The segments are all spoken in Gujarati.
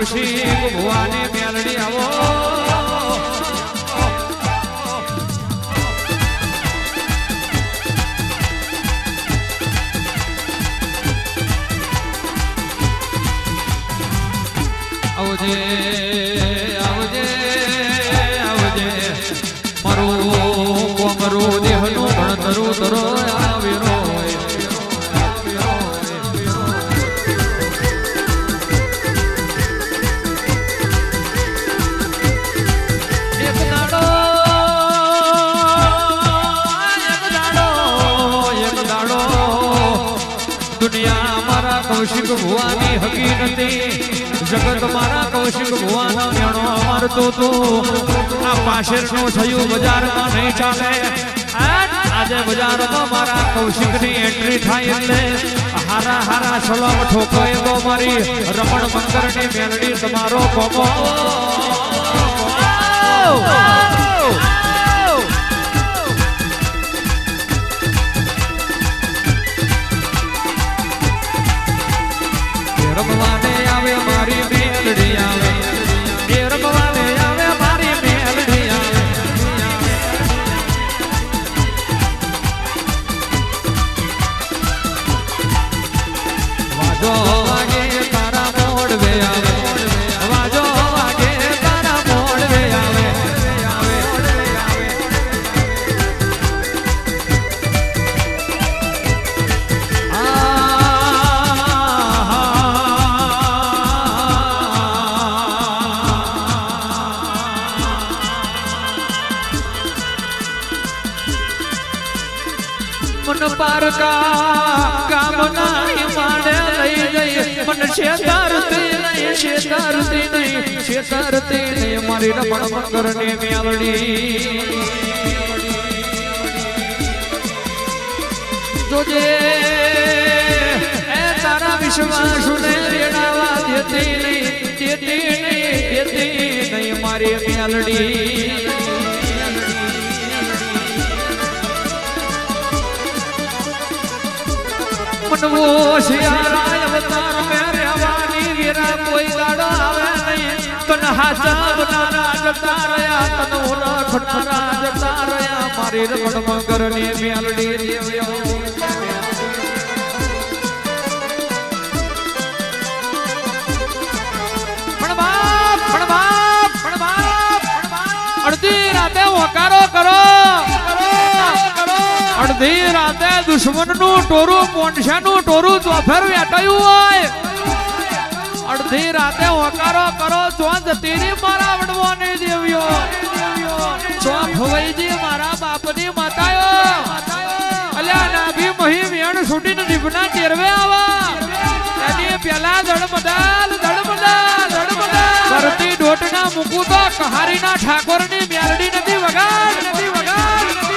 કૌશિક ભુવાની કૌશિક ભુવાની હકી નથી જગત મારા કૌશિક ભુવાનો મેણો અમારતો તો. આ પાછળનું થયું બજારમાં નહીં ચાલે. આજ બજારમાં મારા કૌશિકની એન્ટ્રી થાય એટલે હારા હારા સલામ ઠોકો એવો મારી રમણ મંગળની મેલડી તમારો કોમો. એ રમવાને આવે, મારી મેલડી આવે. એ રમવાને આવે, મારી મેલડી આવે. વાજો વાગે તારા મોડવે આવે. છેતારતી નહીં છેતારતી નહીં. મારી રમણ મંગરની મેલડી જોજે, એ તારા વિશ્વાસુને રેડાવા દેતી નહીં દેતી નહીં દેતી નહીં. મારી મેલડી. મનવો શિયાળાય હાચા બનારા જતા રહ્યા તન ઓલા જતા રહ્યા. મારી રમણ મગરની મેલડી દેવ્યો. પણ બાપ પણ બાપ પણ બાપ પણ બાપ. અડધી રાતે હોકારો કરો. અડધી રાતે દુશ્મનનું ટોરું પોંછાનું ટોરું ચોફેર વેટાયું હોય. અડધી રાતે હોકારો કરો તો જતી રી મારા વડવાની દેવીઓ. છો ભવાઈજી મારા બાપની માતાયો અલ્યા નાભી મહી વેણ છૂટીને નિભના ટેરવે આવા. એની પેલા ધડમડાલ ધડમડાલ ધડમડાલ ભરતી ડોટના મુકુ તો કહારીના ઠાકોરની વગાડ નથી વગાડ નથી વગાડ.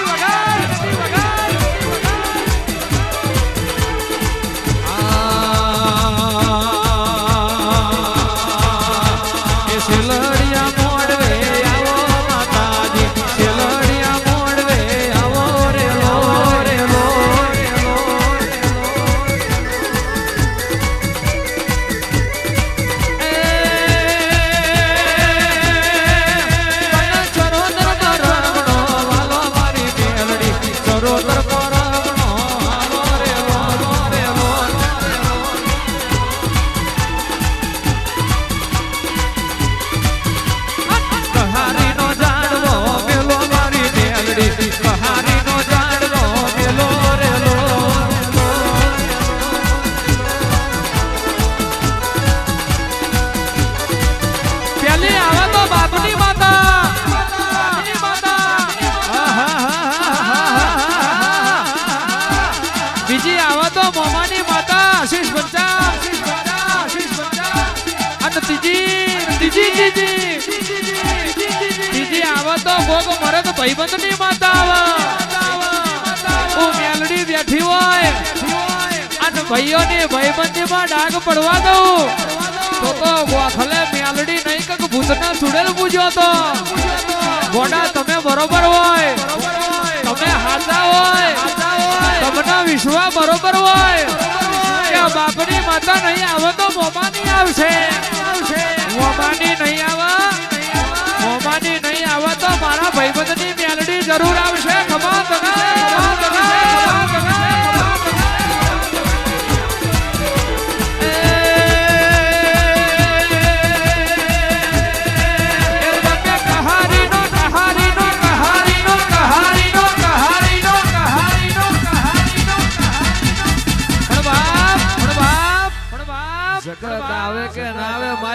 બીજી આવા તો મોમાની માતા, આશીષ પંચા આશીષ પંચા આશીષ પંચા અને ત્રીજી ત્રીજી ત્રીજી ત્રીજી આવા તો ભોગ, મરે તો ભાઈબંધની માતા આવે. હું મેલડી બેઠી હોય, અને ભાઈઓની ભાઈબંધીમાં ડાઘ પડવા દઉં. તો તો ગોખલે મેલડી નહીં કક ભૂતના સુડેલ પૂજ્યો તો. ગોડા, તમે બરોબર હોય. તમે હાચા હોય. તમને વિશ્વા બરોબર હોય. કે બાપની માતા નહીં આવે તો મોમાની આવશે. મોમાની નહીં આવે, મોમાની નહીં આવે તો મારા ભાઈબંધની મેલડી જરૂર આવશે. ખમા.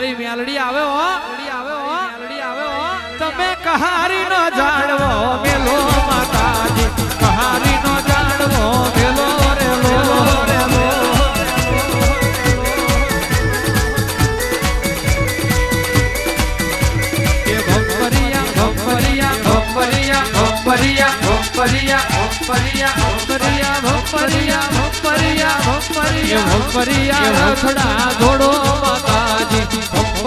મારી મેલડી આવે હો. આવે હો આવે હો તમે કહારી નો જાણવો, મેલો માતાજી. કહારી નો જાણવો, મેલો રે, લો રે લો કે ભંપરિયા ભંપરિયા ભંપરિયા ભંપરિયા ભંપરિયા ભંપરિયા ભંપરિયા ભંપરિયા ભંપરિયા ભંપરિયા ભંપરિયા રથડા દોડો માતાજી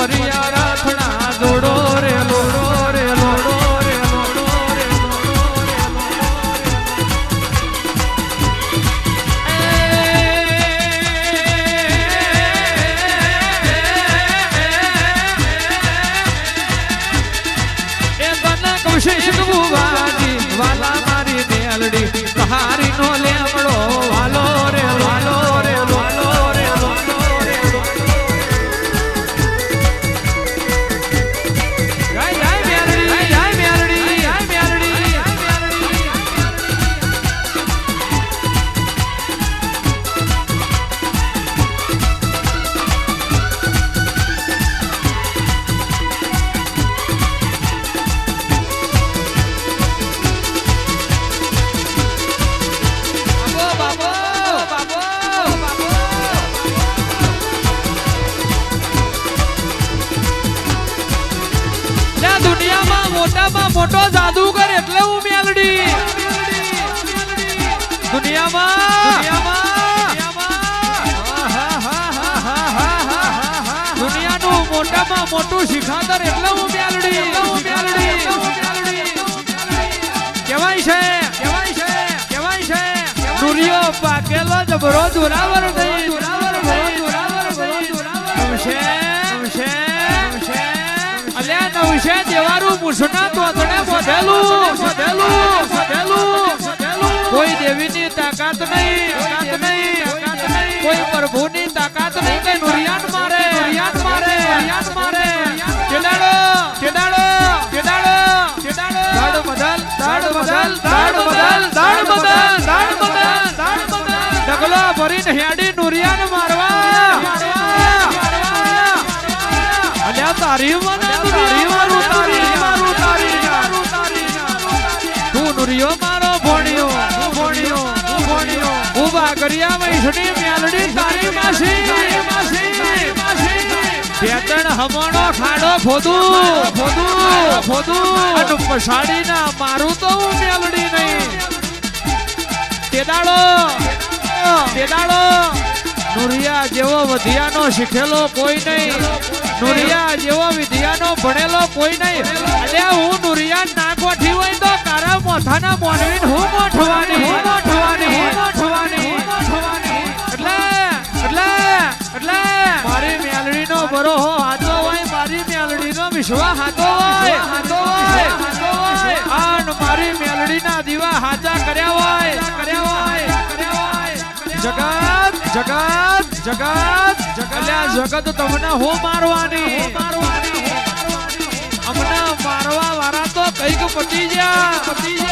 ભંપરિયા રથડા દોડો રે લોડો રે લોડો રે એ તને કૌશિક બુવાજી, વાલા મારી મેલડી કહારી નો લેમડો આ મોટું શિખાતર, એટલે હું બ્યાલડી કેવાય છે કેવાય છે કેવાય છે. સૂર્યો પાકેલો જબરો દુરાવર થઈ. દુરાવર થઈ દુરાવર થઈ નમશે નમશે નમશે અલ્યા નમશે દેવારું પૂછના તો તને બોધેલું બોધેલું બોધેલું. કોઈ દેવીની તાકાત નહીં. તાકાત નહીં કોઈ પ્રભુની તાકાત નહીં કે નુરિયાન મારે નુરિયાન મારે નુરિયાન મારે કેડાડો કેડાડો કેડાડો કેડાડો દાડ બદલ દાડ બદલ દાડ બદલ દાડ બદલ દાડ બદલ દાડ બદલ. ડગલો ભરીને હેડી નુરિયાન મારવા. અલ્યા તારી મને તારી મારું તારી મારું તારી તું નુરિયો મારો. કર્યા વૈષ્ણી મેલડી તારી માસી ચેતન હમણો ખાડો ખોદું ખોદું ખોદું. અને પછાડીના મારું તો હું મેલડી નહીં. તેડાળો તેડાળો નુરિયા જેવો વધિયાનો શીખેલો કોઈ નહીં. નુરિયા જેવો વિદ્યાનો ભણેલો કોઈ નહીં. અલ્યા હું નુરિયા ના ગોઠી હોય તો તારા મોથાના મોનવીન હું મોઠવાની? હું મોઠવાની? હું મોઠવાની? હું મોઠવાની એટલે એટલે એટલે. મારી મેલડીનો બરોહો હાથો હોય મારી મેલડીનો વિશ્વા હાથો હોય. હાથો હોય હાથો હોય આન મારી મેલડીના દીવા હાચા કર્યા હોય. કર્યા હોય કર્યા હોય જગત જગત જગત. જગત તમને હું મારવાની. અમને મારવા વાળા તો કંઈક પતી ગયા. પતી ગયા.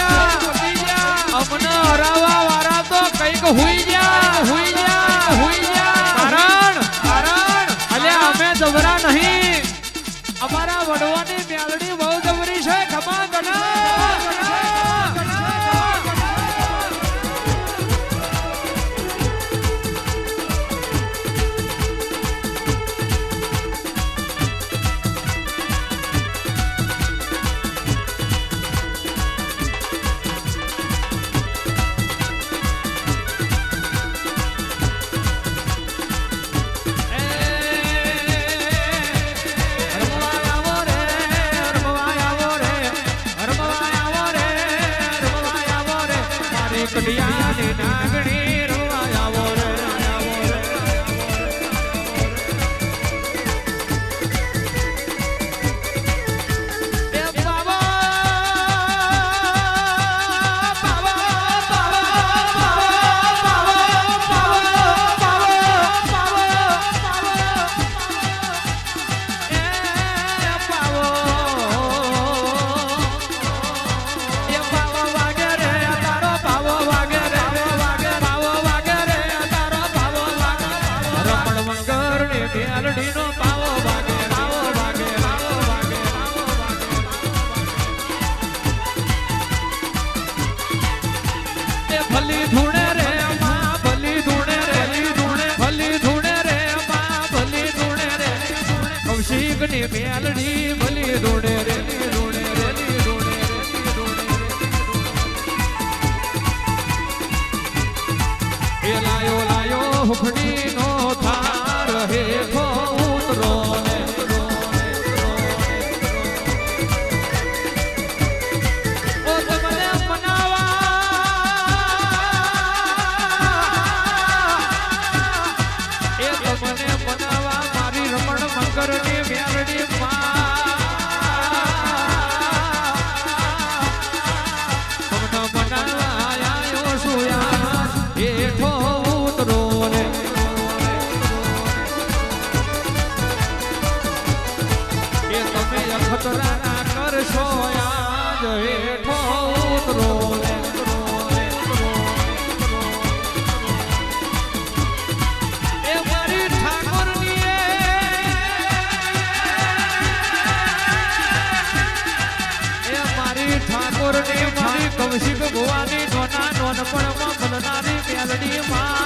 મેલડી માં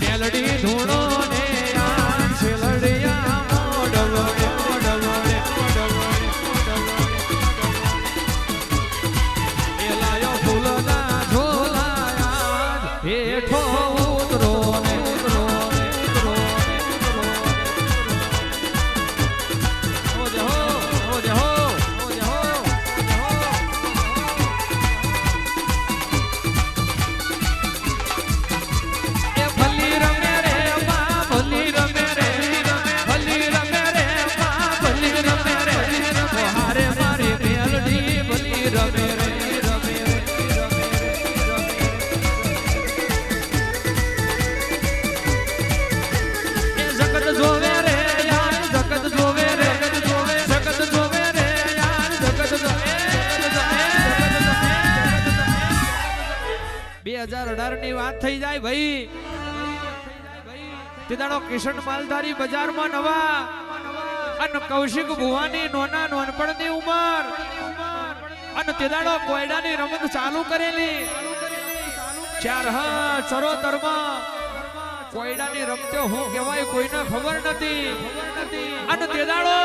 મેલડી ધૂણો હજાર અઢારની વાત થઈ જાય ભાઈ. તે દાડો કિશન માલધારી બજારમાં નવા. અને કૌશિક ભુવાની નોના નોનપણની ઉંમર. અને તે દાડો કોયડાની રમત ચાલુ કરેલી. ચાર હા, ચરોતરમાં. કોયડાની રમતો હું કહેવાય કોઈને ખબર નથી. અને તે દાડો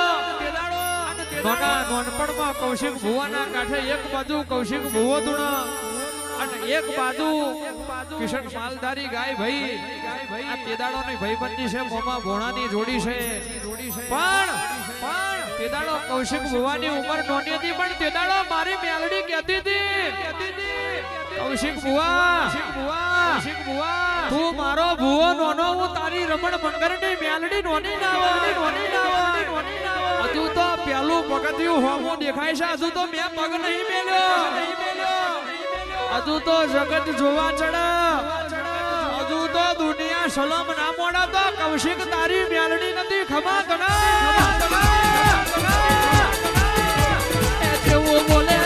નોના નોનપણમાં કૌશિક ભુવાના કાંઠે એક બાજુ કૌશિક ભુવો ધૂણા. એક બાજુ કિશન માલધારી ગાય ભાઈ, આ તેદાડો ની ભાઈબંધી છે, મોમાં ભોણાની જોડી છે. પણ પણ તેદાડો કૌશિક ભુવાની ઉંમર નોની હતી, પણ તેદાડો મારી મેલડી કહેતી હતી. કૌશિક ભુવા કૌશિક ભુવા, તું મારો ભુવો નોનો, હું તારી રમણ મેલડી નોની ના હોય. નોની ના નોની ના હજુ તો પેલું પગથિયું હોમું દેખાય છે, હજુ તો મેં પગ નહીં મેલ્યો. હજુ તો જગત જોવા ચડે. હજુ તો દુનિયા સલમ ના મોડા તો કૌશિક તારી મેલડી નથી ખમા એ જેવું બોલે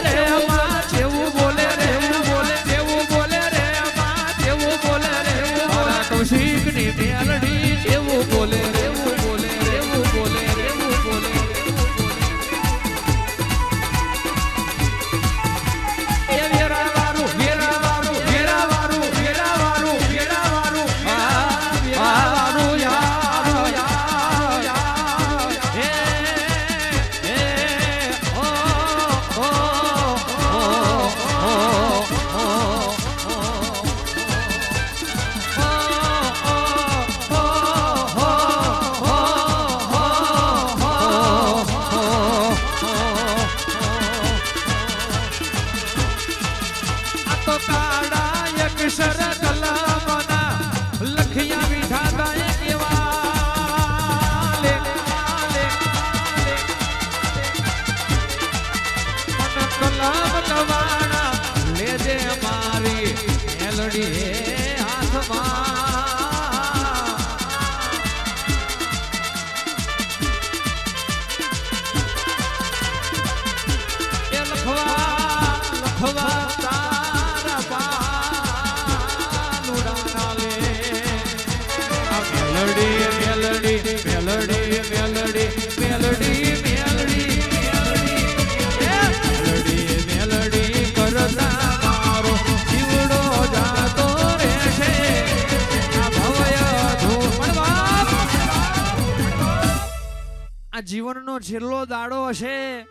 જીવનનો છેલ્લો દાડો હશે.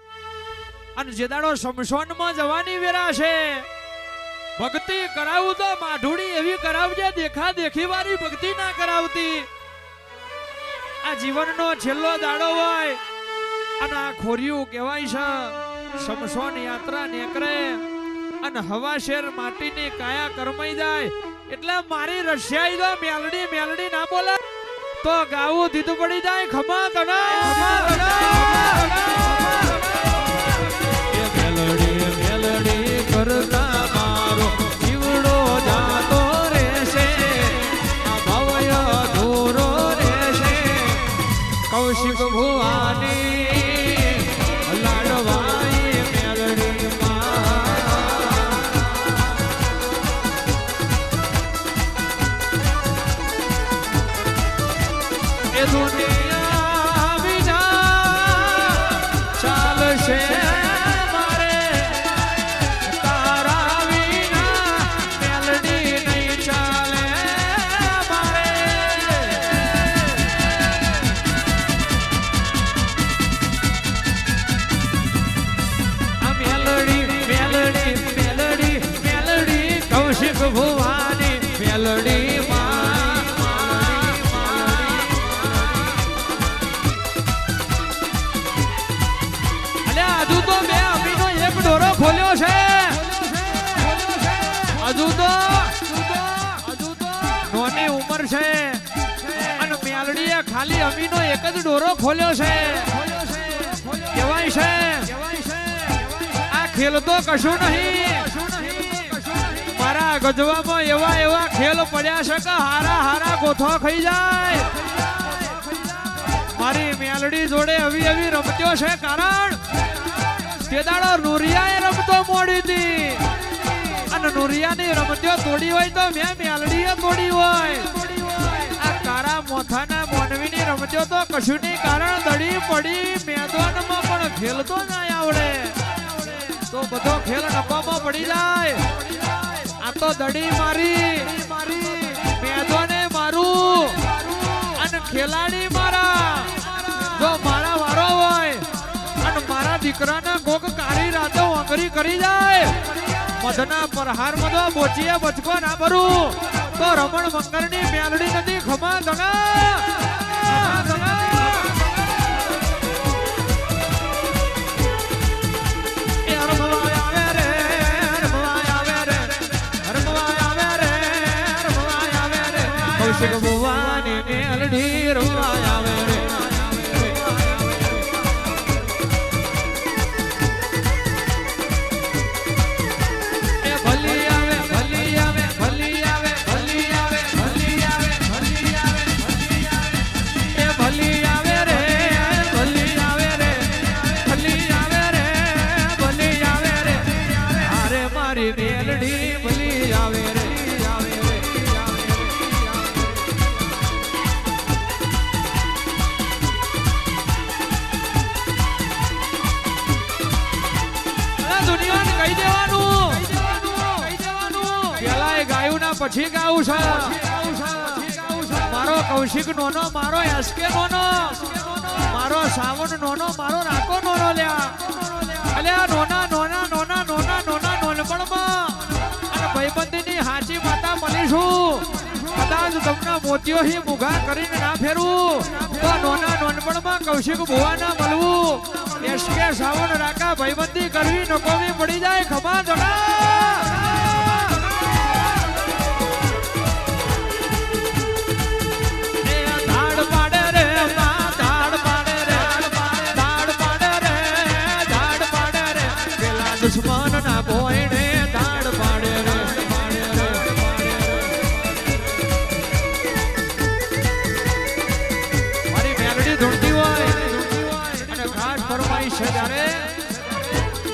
અને જે દાડો શમશાનમાં જવાની વેરા છે ભક્તિ કરાવું તો માઢુડી એવી કરાવજે દેખા દેખી વાળી ભક્તિ ના કરાવતી. આ જીવનનો છેલ્લો દાડો હોય, અને આ ખોરિયું કહેવાય છે, શમશાન યાત્રા નીકળે, અને હવા શેર માટીની કાયા કરમાઈ જાય, એટલે મારી રશિયાઈ તો મેલડી મેલડી ના બોલે. તો ગાવું દીધું પડી જાય ખમા તના ખમા તના એ મેલડી મેલડી કરતા ખાલી એક જ ડોરો ખોલ્યો છે. કહેવાય છે, આ ખેલ તો કશું નહીં. મારા ગજવામાં એવા એવા ખેલ પડ્યા છે કે હારા હારા ગોથો ખાઈ જાય. મારી મેલડી જોડે આવી આવી રમત્યો છે કારણ તે દાડો નુરિયાએ રમતો મોડી હતી અને નુરિયાની રમત્યો તોડી હોય તો મેં મેલડીએ તોડી હોય. આ કારા મોથાના મોનવીની રમજો તો કશું ની કારણ દડી પડી મેદાનમાં પણ ખેલતો નહીં આવડે. તો બધો ખેલ નફામાં પડી જાય. આ તો દડી મારી મેદોને મારું, અને ખેલાડી મારા. જો મારા વારો હોય, અને મારા દીકરાના કોક કાળી રાતો અંગરી કરી જાય, મધના પરહાર મધો બોચીએ બચકો ના ભરું. તો રમણ મંગળની મેલડી નથી ખમા ધણા. કૌશિક ભુવાની મેલડી રમવાય પછી ગાઉં છું. મારો કૌશિક નોનો, મારો એસકે નોનો, મારો સાવન નોનો, મારો રાકો નોનો લ્યા. અલ્યા નોના નોના નોના નોના નોના નોનપણમાં અને ભાઈબંધીની હાચી માતા મળીશું. કદાચ તમને મોતીઓથી મુઘા કરીને ના ફેરવું. તો નોના નોનપણમાં કૌશિક ભુવા ના મળવું. એસકે, સાવન, રાકા ભાઈબંધી કરવી નકોમી પડી જાય ખમા જણા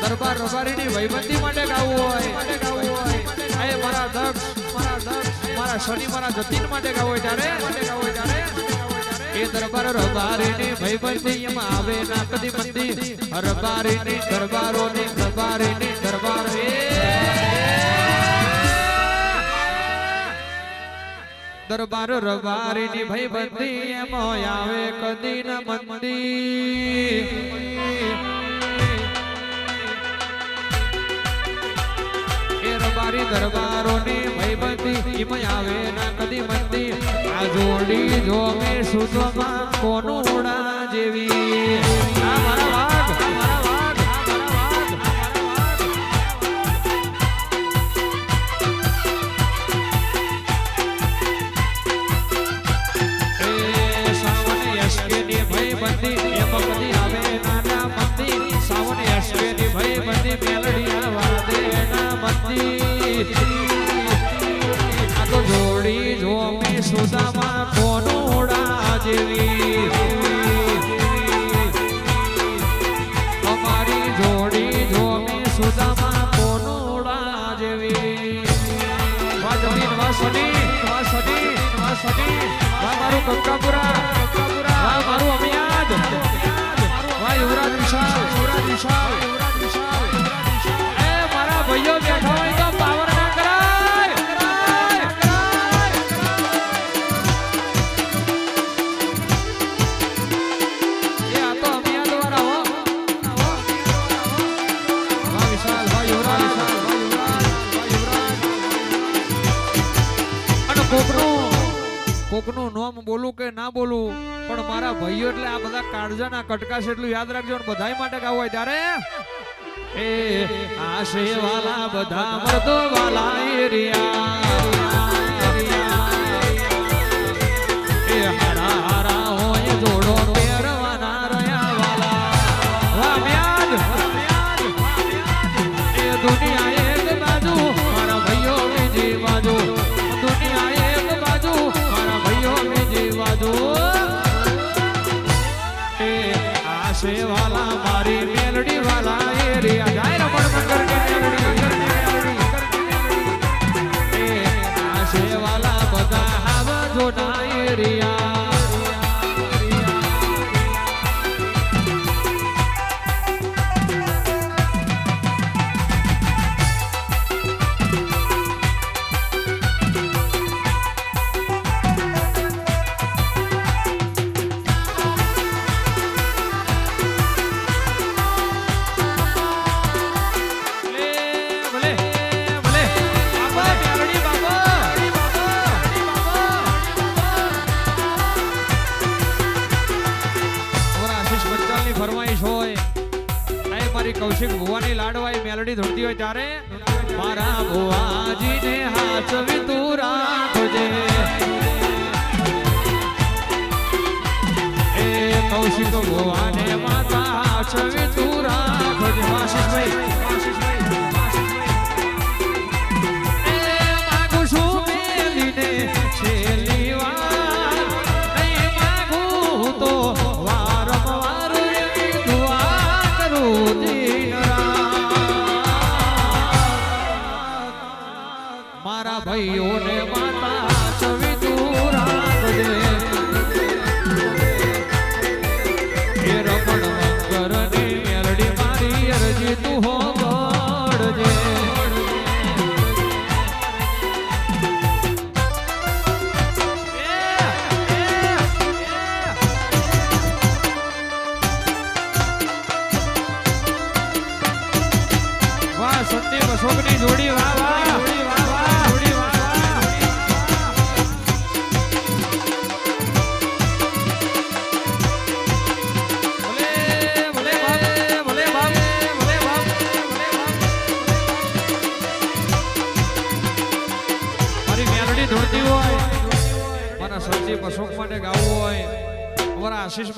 દરબાર રબારીની વહીવટી માટે ગાવું હોય માટે ગાવું હોય. એ મારા દક્ષ મારા દક્ષ મારા શનિ, મારા જતીન માટે ગાવું હોય ત્યારે. માટે એ દરબાર રબારીની ભયબંધી એમાં આવે ના કદી મંદી. રબારીની દરબારોની દરબારીની દરબાર દરબાર રબારીની ભયબંધી એમાં આવે કદી ન મંદી. તારી દરબારો ને ભયબંધી આવે ના કદી મંદી આ જોડી જોમે સુતમાં કોનું ઉડા જેવી? આ મારા segurar. કોકનું નામ બોલું કે ના બોલું, પણ મારા ભાઈઓ એટલે આ બધા કાળજાના કટકા છે એટલું યાદ રાખજો બધાય માટે ગાવું હોય ત્યારે. એ આશે વાલા બધા મર્દો વાલા એરિયા. એ હરા હરા હોય જોડો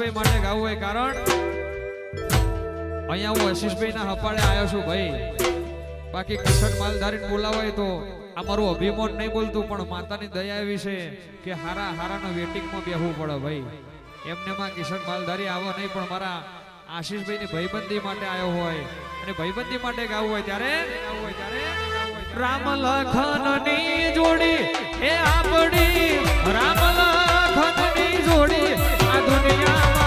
હશીશભાઈ માટે ગાવું હોય કારણ? અહીંયા હું હશીશભાઈ ના હપાડે આવ્યો છું ભાઈ. બાકી કિશન માલધારીને બોલાવાય તો આ મારું અભિમાન નહીં બોલતું, પણ માતાની દયા એવી છે કે હારા હારાના વેટિંગમાં બેહવું પડે ભાઈ. એમને માં કિશન માલધારી આવો નહીં, પણ મારા આશીષભાઈની ભયબંધી માટે આવ્યો હોય. અને ભયબંધી માટે ગાવું હોય ત્યારે? રામ લખનની જોડી, એ આપણી રામ લખનની જોડી. આ દુનિયા